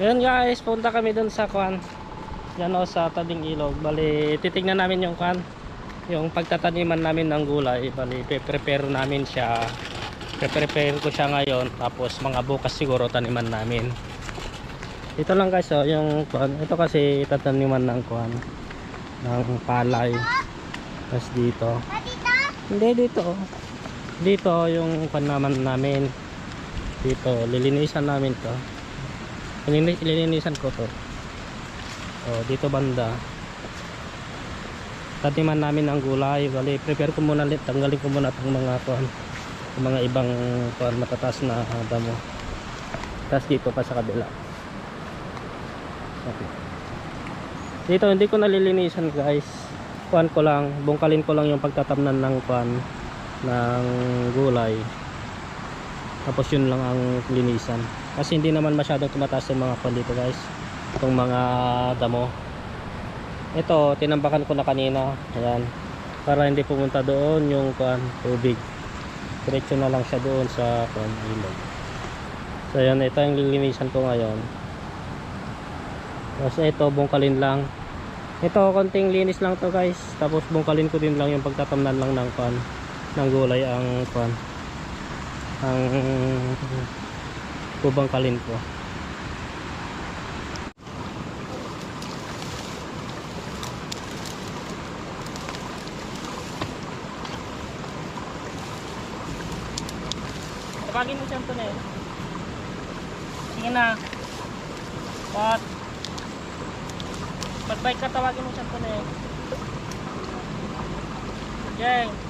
Ayun guys, punta kami dun sa kwan. Yan o sa tabing ilog. Bali, titignan namin yung kwan. Yung pagtataniman namin ng gulay. Bali, prepare namin siya. Prepare ko siya ngayon. Tapos mga bukas siguro taniman namin. Ito lang guys, oh, yung kwan. Ito kasi tataniman ng kwan. Ng palay. Tapos dito. Hindi, dito. oh. Dito yung kwan naman namin. Dito, lilinisan namin to. Lilinis, lilinisan ko to. Oh, dito banda. Tatiman namin ng gulay. Bali, prepare ko muna. Tanggalin ko muna itong mga. Yung mga ibang kuan matataas na damo. Tapos dito pa sa kabila. Okay. Dito hindi ko nalilinisan guys. Kuan ko lang, bungkalin ko lang yung pagtatamnan ng kuan ng gulay. Tapos yun lang ang linisan. Kasi hindi naman masyadong tumataas yung mga kuan dito guys. Itong mga damo. Ito, tinambakan ko na kanina. Ayan. Para hindi pumunta doon yung kuan, tubig. Diretso na lang siya doon sa kuan, ilog. So ayan, ito yung lilinisan ko ngayon. Tapos ito, bungkalin lang. Ito, konting linis lang to guys. Tapos bungkalin ko din lang yung pagtatamnan lang ng kuan, ng gulay ang kuan. Ang bubangkalin ko. Tawagin mo siyang tunay. Sige na. What? Magbike ka, tawagin mo siyang tunay. Jeng.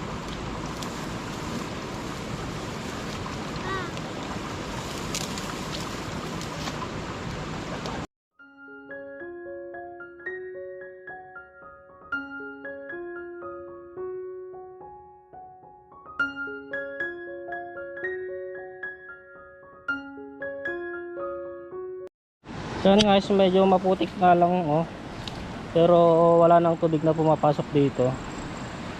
Yan guys, medyo maputik nga lang oh. Pero wala nang tubig na pumapasok dito.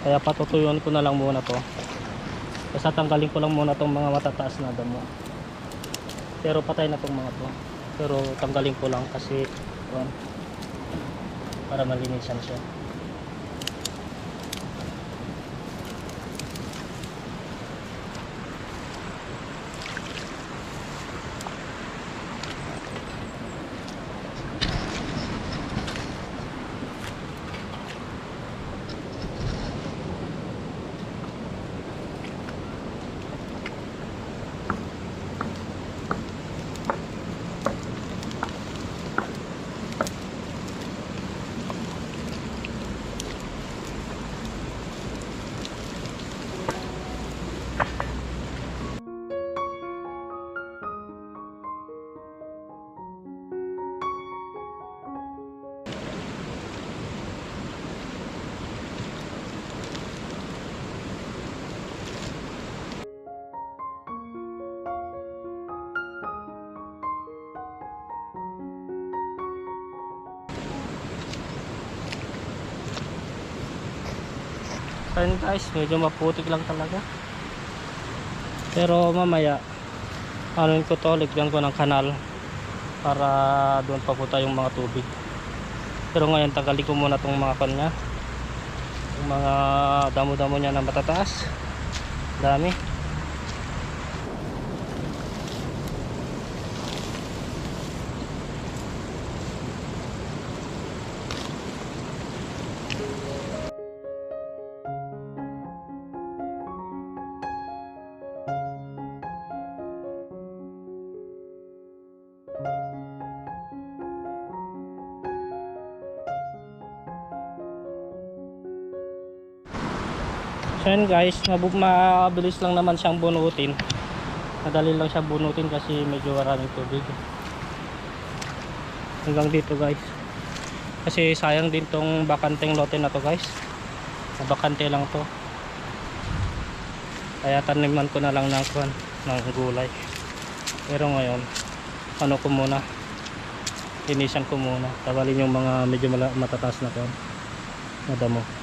Kaya patutuyuan ko na lang muna to. Tapos tatanggalin ko lang muna tong mga matataas na damo. Pero patay na tong mga to. Pero tanggalin ko lang kasi yun, para malinisan siya. Ayun guys, medyo maputik lang talaga. Pero mamaya, ano ko to, ligyan ko ng kanal para doon papunta yung mga tubig. Pero ngayon, tagalin ko muna tong mga kanya. Yung mga damo-damo niya na matataas. Dami. Yun guys, mabilis lang naman siyang bunutin. Madali lang siya bunutin kasi medyo maraming tubig. Hanggang dito guys. Kasi sayang din tong bakanteng lote na to guys. Bakante lang to. Kaya taniman ko na lang ng kwan, ng gulay. Pero ngayon, ano ko muna, linisan ko muna. Tagalin yung mga medyo matataas na kwan. Na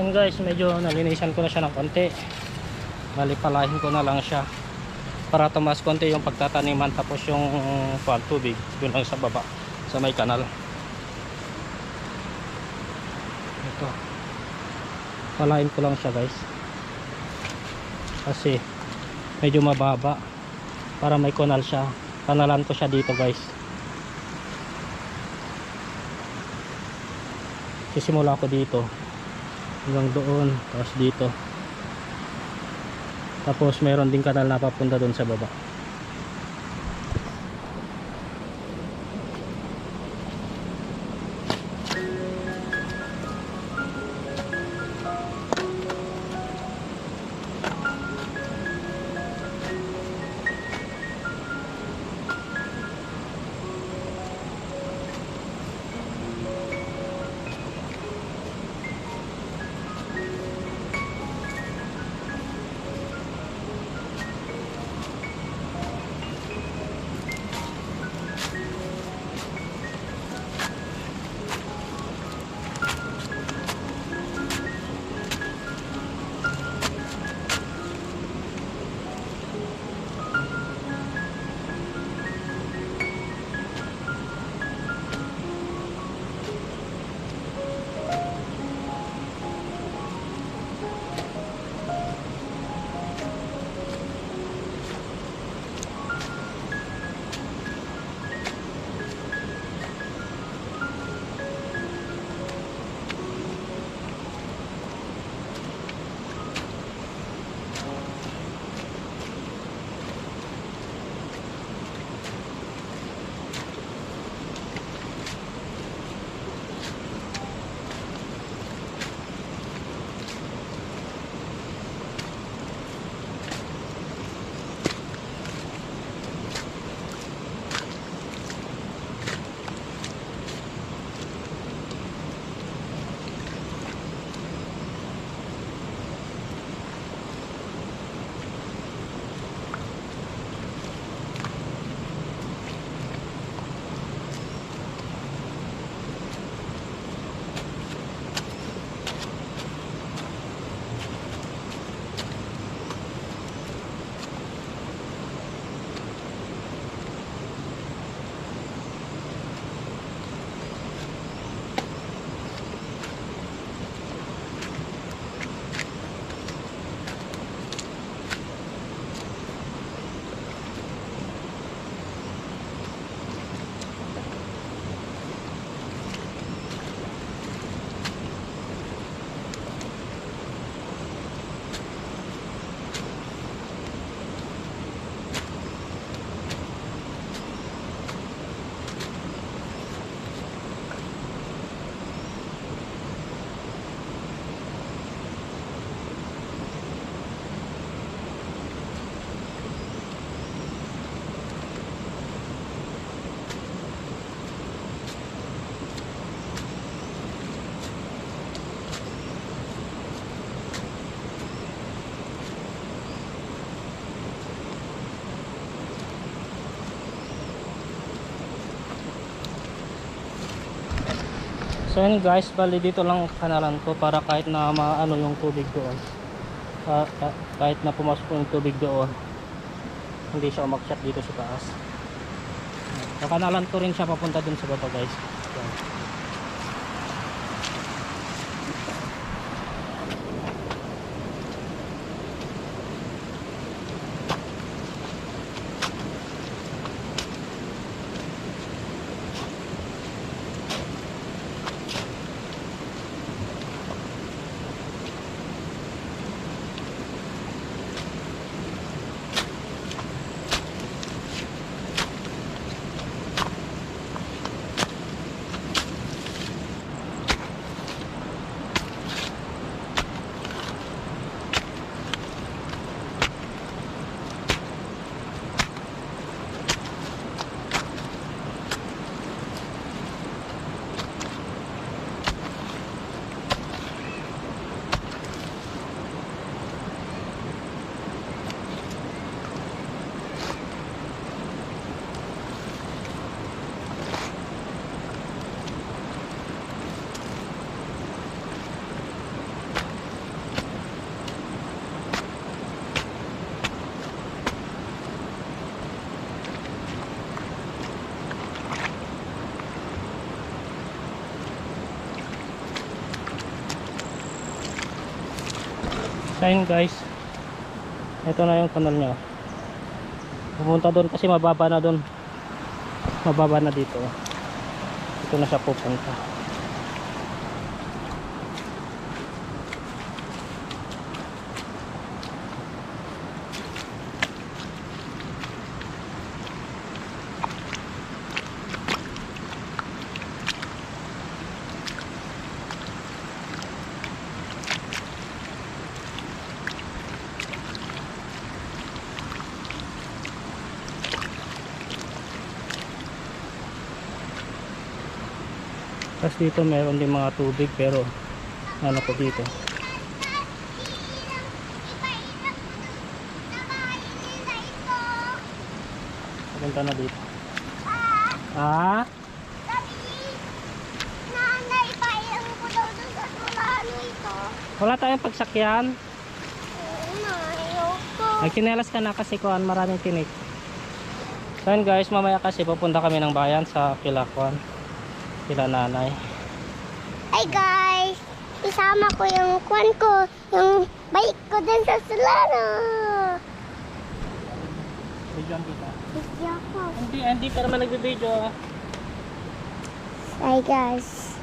yun guys, medyo nalinisan ko na siya ng konti. Bali palahin ko na lang siya para tumas konti yung pagtataniman tapos yung fall tubig yun lang sa baba sa may kanal. Ito. Palahin ko lang siya guys. Kasi medyo mababa para may kanal siya. Kanalan ko siya dito guys. Sisimula ko dito hanggang doon tapos dito. Tapos meron din kanal na papunta doon sa baba So yun guys, bali dito lang kanalan ko para kahit na maano yung tubig doon. Ah, ah, kahit na pumasok yung tubig doon, hindi siya umakyat dito sa taas. Kakanalan ko rin siya papunta dun sa baba guys. Yan. So guys. Ito na yung tunnel niya. Pumunta doon kasi mababa na doon. Mababa na dito. Ito na siya pupunta. Tapos dito meron din mga tubig pero ano ko dito. Punta na dito. Ah? Wala tayong pagsakyan. Ayoko. Nagkinelas ka na kasi kuhan maraming tinik. So guys, mamaya kasi pupunta kami ng bayan sa Kilakwan. Kila nanay. Hi guys! Isama ko yung kwan ko, yung bike ko din sa Solano. Bigyan kita. Hindi ako. Hindi, hindi ka naman nagbibideo. Hi guys.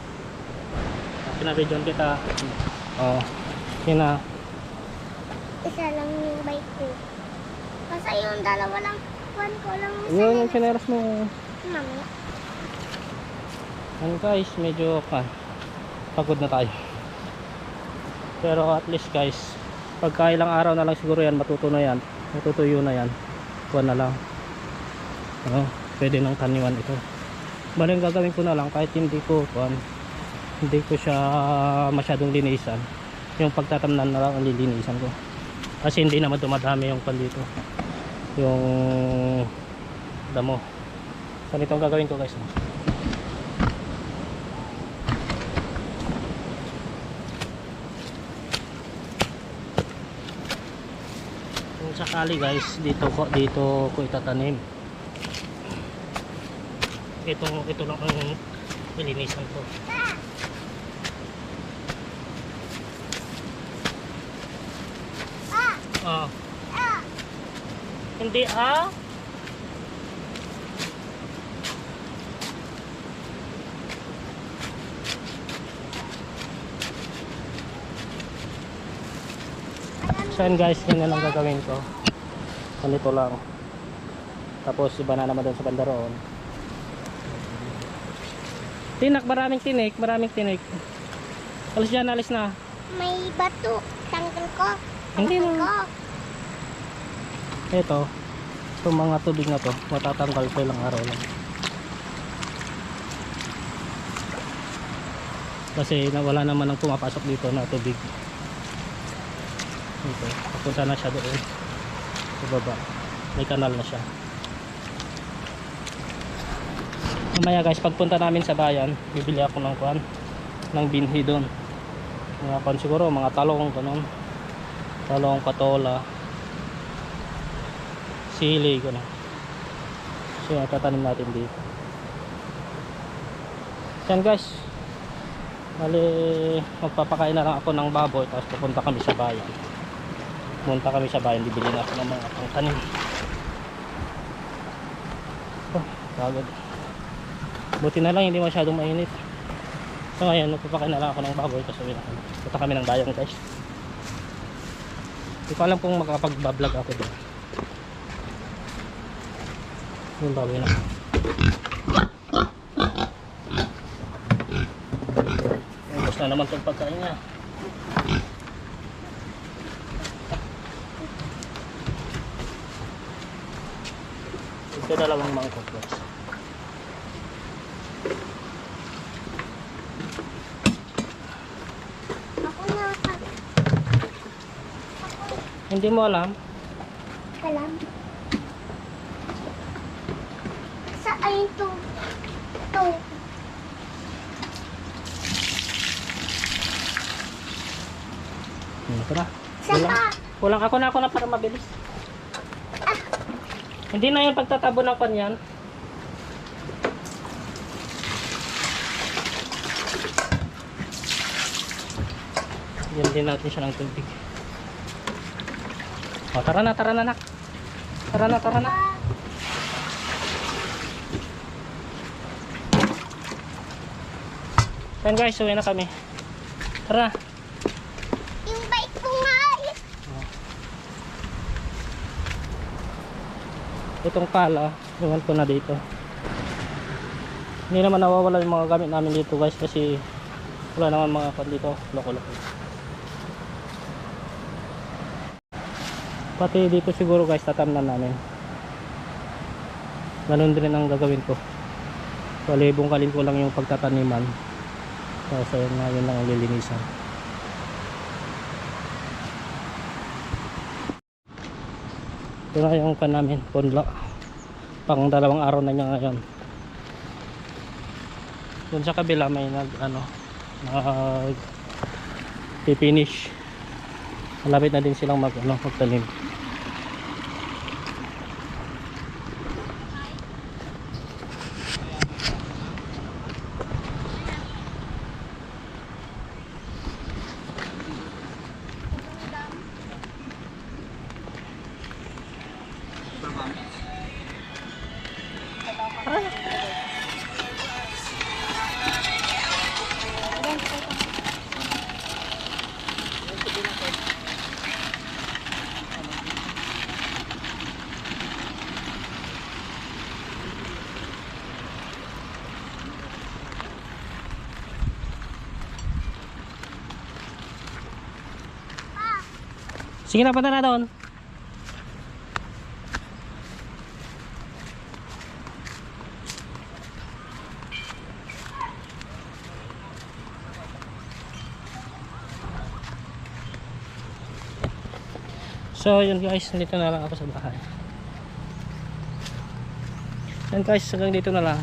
Pinabidyon kita. Oh, kina. Isa lang yung bike ko. Kasi yung dalawa lang, kwan ko lang Yun yung kinelas mo. Mami. Ano guys, medyo pa pagod na tayo. Pero at least guys, pagka ilang araw na lang siguro yan, matuto na yan. Matutuyo na yan. Kuha na lang. Ano, pwede nang taniman ito. Bali ang gagawin ko na lang kahit hindi ko kuhan, hindi ko siya masyadong linisan. Yung pagtatamnan na lang ang lilinisan ko. Kasi hindi naman dumadami yung pan dito. Yung damo. So ito ang gagawin ko guys. Sakali guys dito ko dito ko itatanim. Ito ito lang ang nilinisan ko. Ah! ah. Hindi ah so yun guys yun na lang gagawin ko ganito lang tapos iba na naman doon sa bandaroon tinak maraming tinik maraming tinik alis dyan alis na May bato. Tanggal ko. Hindi Tanggal na. ko. ito itong mga tubig na to matatanggal ko ilang araw lang kasi na, wala naman ang pumapasok dito na tubig ito papunta na siya doon. Sa baba. May kanal na siya. Mamaya guys pagpunta namin sa bayan bibili ako ng kwan ng binhi doon. Mga kwan siguro mga talong ganun. Talong patola sili gano'n so tatanim natin dito. Yan guys. Bali magpapakain na lang ako ng baboy tapos pupunta kami sa bayan pupunta kami sa bayan bibili na ako ng mga pangtanim oh pagod. Buti na lang hindi masyadong mainit. So ngayon magpapakain na lang ako ng baboy tapos kami. Punta kami ng bayan guys. Hindi ko alam kung makapag-vlog ako doon yung baboy na. Ubus na naman itong pagkain niya. Ito dalawang mangkok guys. Hindi mo alam? Kalam. Saan to? To. Hmm, Ito na. Saan kulang ako na ako na para mabilis. Hindi na yung pagtatabo ng kanyan. Yan din natin siya ng tubig. O, tara na, tara na, nak. Tara na, tara na. Yan guys, uwi na kami. Tara. Yung bike ko nga. eh. Itong pala, iwan ko na dito. Hindi naman nawawala yung mga gamit namin dito guys kasi wala naman mga kan dito, loko-loko. Pati dito siguro guys tatamnan namin. Ganun din ang gagawin ko. Bali, bungkalin ko lang yung pagtataniman. Ayun na, yun lang ang lilinisan. Ito na yung pan namin, punla. Pang dalawang araw na niya ngayon. Doon sa kabila may nag ano, nag finish. Malapit na din silang mag ano, magtanim. Sige na, punta na doon. So yun guys, dito na lang ako sa bahay. Yan guys, hanggang dito na lang.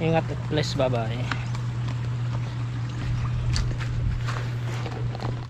Ingat at bless, bye bye.